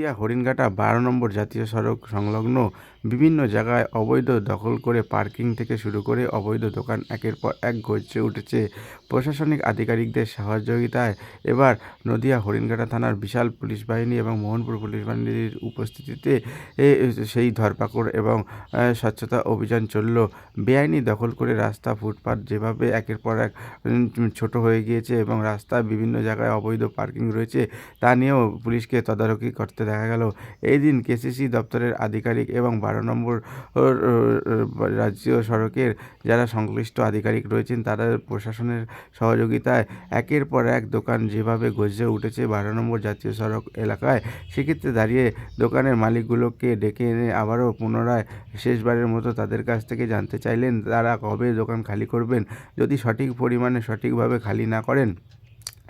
নদিয়া হরিণঘাটা বারো নম্বর জাতীয় সড়ক সংলগ্ন বিভিন্ন জায়গায় অবৈধ দখল করে পার্কিং থেকে শুরু করে অবৈধ দোকান একের পর এক গড়ে উঠেছে। প্রশাসনিক আধিকারিকদের সহযোগিতায় এবার নদিয়া হরিণঘাটা থানার বিশাল পুলিশ বাহিনী এবং মোহনপুর পুলিশ বাহিনীর উপস্থিতিতে সেই ধরপাকড় এবং স্বচ্ছতা অভিযান চলল। বেআইনি দখল করে রাস্তা ফুটপাত যেভাবে একের পর এক ছোট হয়ে গিয়েছে এবং রাস্তায় বিভিন্ন জায়গায় অবৈধ পার্কিং রয়েছে, তা নিয়েও পুলিশকে তদারকি করতে দেখা গেল। এই দিন কেসিসি দপ্তরের আধিকারিক এবং বারো নম্বর রাজ্য সড়কের যারা সংশ্লিষ্ট আধিকারিক রয়েছেন, তারা প্রশাসনের সহযোগিতায় একের পর এক দোকান যেভাবে গজে উঠেছে বারো নম্বর জাতীয় সড়ক এলাকায়, সেক্ষেত্রে দাঁড়িয়ে দোকানের মালিকগুলোকে ডেকে এনে আবারও পুনরায় শেষবারের মতো তাদের কাছ থেকে জানতে চাইলেন, তারা কবে দোকান খালি করবেন? যদি সঠিক পরিমাণে সঠিকভাবে খালি না করেন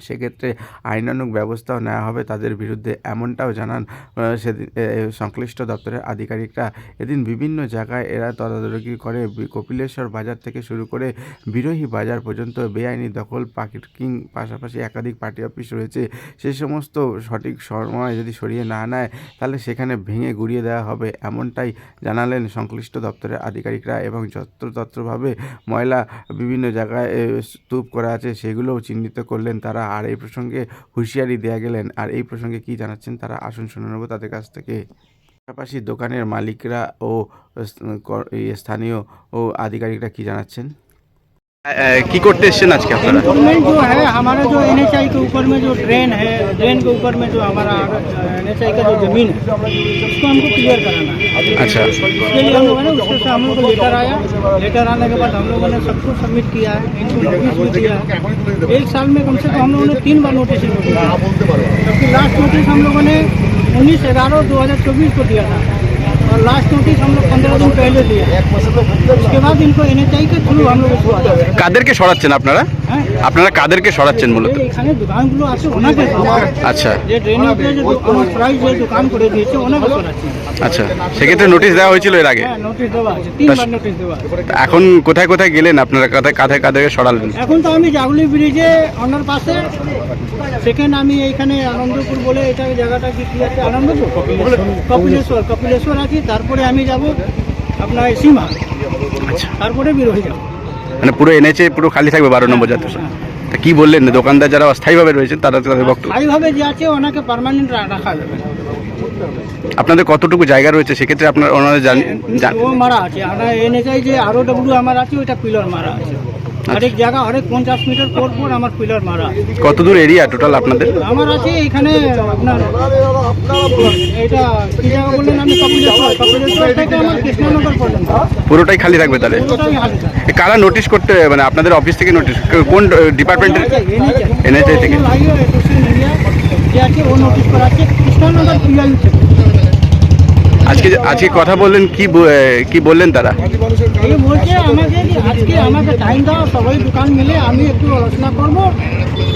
সেক্ষেত্রে আইনানুগ ব্যবস্থাও নেওয়া হবে। তাদের বিরুদ্ধে এমনটাও জানান সেদিন সংশ্লিষ্ট দপ্তরের আধিকারিকরা। এদিন বিভিন্ন জায়গায় এরা তদারকি করে কপিলেশ্বর বাজার থেকে শুরু করে বিরোহী বাজার পর্যন্ত বেআইনি দখল, পার্কিং পাশাপাশি একাধিক পার্টি অফিস রয়েছে। সে সমস্ত সঠিক সময় যদি সরিয়ে না নেয়, তাহলে সেখানে ভেঙে গুড়িয়ে দেওয়া হবে এমনটাই জানালেন সংশ্লিষ্ট দপ্তরের আধিকারিকরা এবং যত্রতত্রভাবে ময়লা বিভিন্ন জায়গায় স্তূপ করা আছে, সেগুলোও চিহ্নিত করলেন তারা। আর এই প্রসঙ্গে হুঁশিয়ারি দেয়া গেলেন। আর এই প্রসঙ্গে কি জানাচ্ছেন তারা? আসন শুনে নেব তাদের কাছ থেকে। পাশাপাশি দোকানের মালিকরা ও স্থানীয় ও আধিকারিকরা কি জানাচ্ছেন? की करते आज इम्प्रूवमेंट जो है हमारा जो एनएचआई के ऊपर में जो ड्रेन है ड्रेन के ऊपर में जो हमारा एनएचआई का जो ज़मीन है उसको हमको क्लियर कराना है। अच्छा उसके लिए हम लोगों ने उसके हम लोग लेटर आया। लेटर आने के बाद हम लोगों ने सबको सबमिट किया है इनको नोटिस भी दिया है। एक साल में कम से कम हम लोगों ने तीन बार नोटिस जबकि लास्ट नोटिस हम लोगों ने उन्नीस ग्यारह दो को दिया था। और लास्ट नोटिस हम लोग पंद्रह दिन पहले दिया उसके बाद इनको एन के थ्रू हम लोग इसको आया কাদেরকে সরাচ্ছেন আপনারা হ্যাঁ আপনারা কাদেরকে সরাচ্ছেন মূলত? এখানে দোকানগুলো আছে ওনাকে আচ্ছা। যে ড্রেনেজে আমার প্রাইস যে দোকান করে দিয়েছে ওনাকে সরাচ্ছি। আচ্ছা সেক্ষেত্রে নোটিশ দেওয়া হয়েছিল এর আগে? হ্যাঁ নোটিশ দেওয়া আছে তিনবার নোটিশ দেওয়া এখন কোথায় কোথায় গেলেন? আপনারা কাঁধে কাঁধে কাঁধে সরালেন? এখন তো আমি জাগুলি ব্রিজে অনার পাশে। সেকেন্ড আমি এইখানে আনন্দপুর বলে এটা জায়গাটা কি কি আছে? আনন্দপুর? কপিলেশ্বর কপিলেশ্বর আছি। তারপরে আমি যাব আপনার সীমা। আচ্ছা। তারপরে বিরোহী যাব। মানে পুরো এনেছে, পুরো খালি থাকবে বারো নম্বর যাতে তা কি বললেন? দোকানদার যারা অস্থায়ীভাবে রয়েছেন, তারা তাদের বক্তব্য স্থায়ীভাবে যে আছে, ওনাকে পারমানেন্ট রাখা যাবে। আপনাদের কতটুকু জায়গা রয়েছে? সেক্ষেত্রে আপনার ওনারা জান ও মারা আছে। আমরা এনএচআই যে আরও ডব্লিউ আমার আছে ওইটা পিলার মারা আছে। হরেক জায়গা হরেক পঞ্চাশ মিটার পর পর আমার পিলার মারা কত দূর এরিয়া টোটাল আপনাদের? আমার আছে এখানে আপনার এটা কি জায়গা বললেন আমি কপিলেশ্বর কপিলেশ্বর থেকে আমার কৃষ্ণনগর পর্যন্ত। পুরোটাই খালি থাকবে তাহলে? কারা নোটিশ করতে মানে আপনাদের অফিস থেকে নোটিশ কোন ডিপার্টমেন্টের NHI থেকে? যে আছে ও নোটিশ করা আছে কৃষ্ণনগর পিআইউ থেকে আজকে আজকে কথা বললেন কি কি বললেন তারা? এই বলছে আমাকে আজকে আমাকে টাইম দাও সবাই দোকান মিলে আমি একটু আলোচনা করব।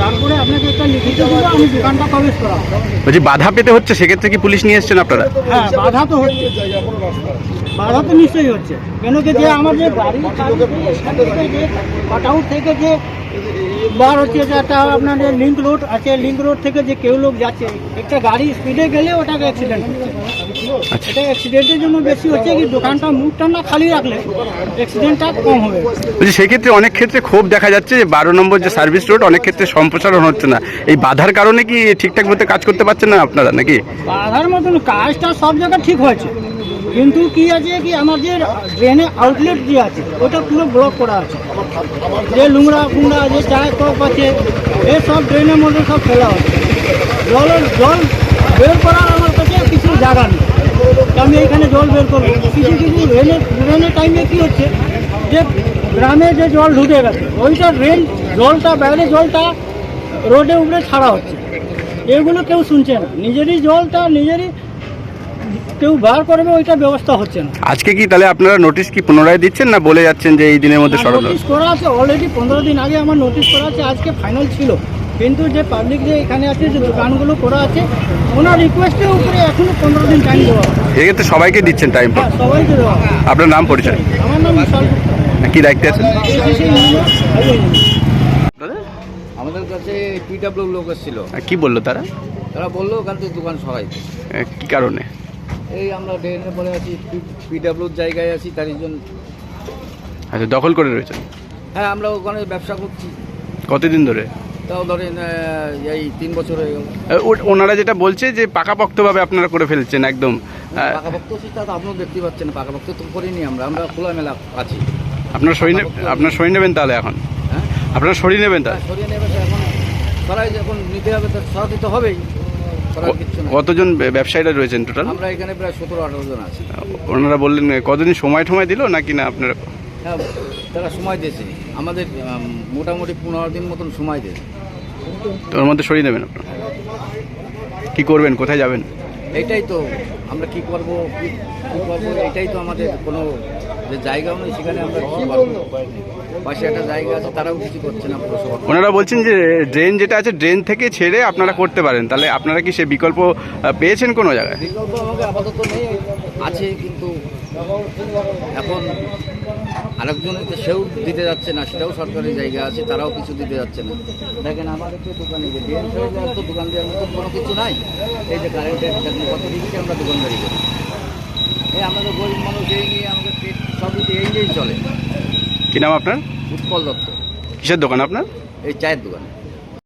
তারপরে আপনাকে একটা লিখিত দেবো আমি দোকানটা প্রবেশ করাবো। বলছি বাধা পেতে হচ্ছে? সেক্ষেত্রে কি পুলিশ নিয়ে এসছেন আপনারা? হ্যাঁ বাধা তো হচ্ছে। বাধা তো নিশ্চয়ই হচ্ছে। কেন কি যে আমার যে গাড়ি কাট আউট থেকে যে বার হচ্ছে যে একটা আপনার যে লিঙ্ক রোড আছে লিঙ্ক রোড থেকে যে কেউ লোক যাচ্ছে একটা গাড়ি স্পিডে গেলে ওটাকে অ্যাক্সিডেন্ট হচ্ছে। আচ্ছা। এটা অ্যাক্সিডেন্টের জন্য বেশি হচ্ছে কি দোকানটা মুখটা না খালি রাখলে অ্যাক্সিডেন্টটা কম হবে। সেক্ষেত্রে অনেক ক্ষেত্রে ক্ষোভ দেখা যাচ্ছে যে বারো নম্বর যে সার্ভিস রোড অনেক ক্ষেত্রে সম্প্রসারণ হচ্ছে না। এই বাধার কারণে কি ঠিকঠাক মতো কাজ করতে পারছেন না আপনারা নাকি? বাধার মতন কাজটা সব জায়গায় ঠিক হয়েছে। কিন্তু কি আছে কি আমার যে ড্রেনে আউটলেট যে আছে ওটা পুরো ব্লক করা আছে। যে লুংড়া ফুংড়া যে চায় কপ আছে এসব সব ড্রেনের মধ্যে সব ফেলা হচ্ছে। জল জল বের করার আমার কাছে কিছু জায়গা নেই। আমি এইখানে জল বের করব। কিছু কিছু ড্রেনের ড্রেনের টাইমে কি হচ্ছে, যে গ্রামে যে জল ঢুকে গেছে, ওইটা ড্রেন জলটা, বাইরে জলটা রোডে উপরে ছাড়া হচ্ছে। এগুলো কেউ শুনছে না। নিজেরই জলটা, নিজেরই কেউ বার করবে ওইটা ব্যবস্থা হচ্ছে না। আজকে কি তাহলে আপনারা নোটিশ কি পুনরায় দিচ্ছেন না বলে যাচ্ছেন যে এই দিনের মধ্যে সরল নোটিশ করা আছে অলরেডি পনেরো দিন আগে আমার নোটিশ করা আছে আজকে ফাইনাল ছিল। কিন্তু যে পাবলিক যে এখানে আছে যে দোকানগুলো করা আছে ওনার রিকোয়েস্টের উপরে এখনও পনেরো দিন টাইম দেওয়া। এক্ষেত্রে সবাইকে দিচ্ছেন টাইম হ্যাঁ সবাইকে দেওয়া আপনার নাম পরিচয়? আমার নাম বিশাল। কি দায়িত্বে আছেন। আমাদের কাছে পিডাব্লিউ লোক এসেছিল। কি বলল তারা? তারা বলল ওখান থেকে দোকান সরাইতে। কি কারণে? এই আমরা ড্রেনে পরে আছি পিডাব্লিউর জায়গায় আছি তার জন্য আচ্ছা দখল করে রয়েছে হ্যাঁ আমরা ওখানে ব্যবসা করছি। কতদিন ধরে? তাও ধরেন এই তিন বছর হয়ে গেল। ওনারা যেটা বলছে যে পাকাপোক্তভাবে আপনারা করে ফেলছেন একদম। আহ, পাকাভক্ত তা তো আপনিও দেখতে পাচ্ছেন পাকাভক্ত তো করিনি আমরা আমরা খোলামেলা আছি। আপনার নে- আপনার সই নেবেন তাহলে এখন? হ্যাঁ? আপনার সই নেবেন তাহলে? সরিয়ে নেবে তো এখন সরাই যখন নিতে হবে তো সরাতে তো হবেই। কতজন ব্যবসায়ীরা রয়েছেন টোটাল? আমরা এখানে প্রায় সতেরো আঠারো জন আছি। ওনারা বললেন কতদিন সময় টময় দিল নাকি না আপনারা? হ্যাঁ তারা সময় দিয়েছে। আমাদের মোটামুটি পনেরো দিন মতন সময় দিয়েছে। তোর মধ্যে সরিয়ে নেবেন আপনারা? কি করবেন? কোথায় যাবেন? এইটাই তো আমরা কি করব কি করব এটাই তো আমাদের কোনো যে জায়গাও নেই সেখানে আমরা পাশে একটা জায়গা আছে তারাও কিছু করছে না পুরসভা ওনারা বলছেন যে ড্রেন যেটা আছে ড্রেন থেকে ছেড়ে আপনারা করতে পারেন। তাহলে আপনারা কি সে বিকল্প পেয়েছেন কোনো জায়গায়? বিকল্প আমাকে আপাতত নেই আছে কিন্তু এখন আরেকজন সেও দিতে যাচ্ছে না সেটাও সরকারি জায়গা আছে তারাও কিছু দিতে যাচ্ছে না। দেখেন আমাদের তো দোকানে যে ডিএম তো দোকান দেওয়ার মতো কোনো কিছু নাই। এই যে কারেন্টের কত দিচ্ছে আমরা দোকানদারি করি। এই আমাদের গরিব মানুষ এই নিয়ে আমাদের পেট সবই তো এই নিয়েই চলে। কি নাম আপনার? উৎপল দত্ত। কিসের দোকান আপনার? এই চায়ের দোকান।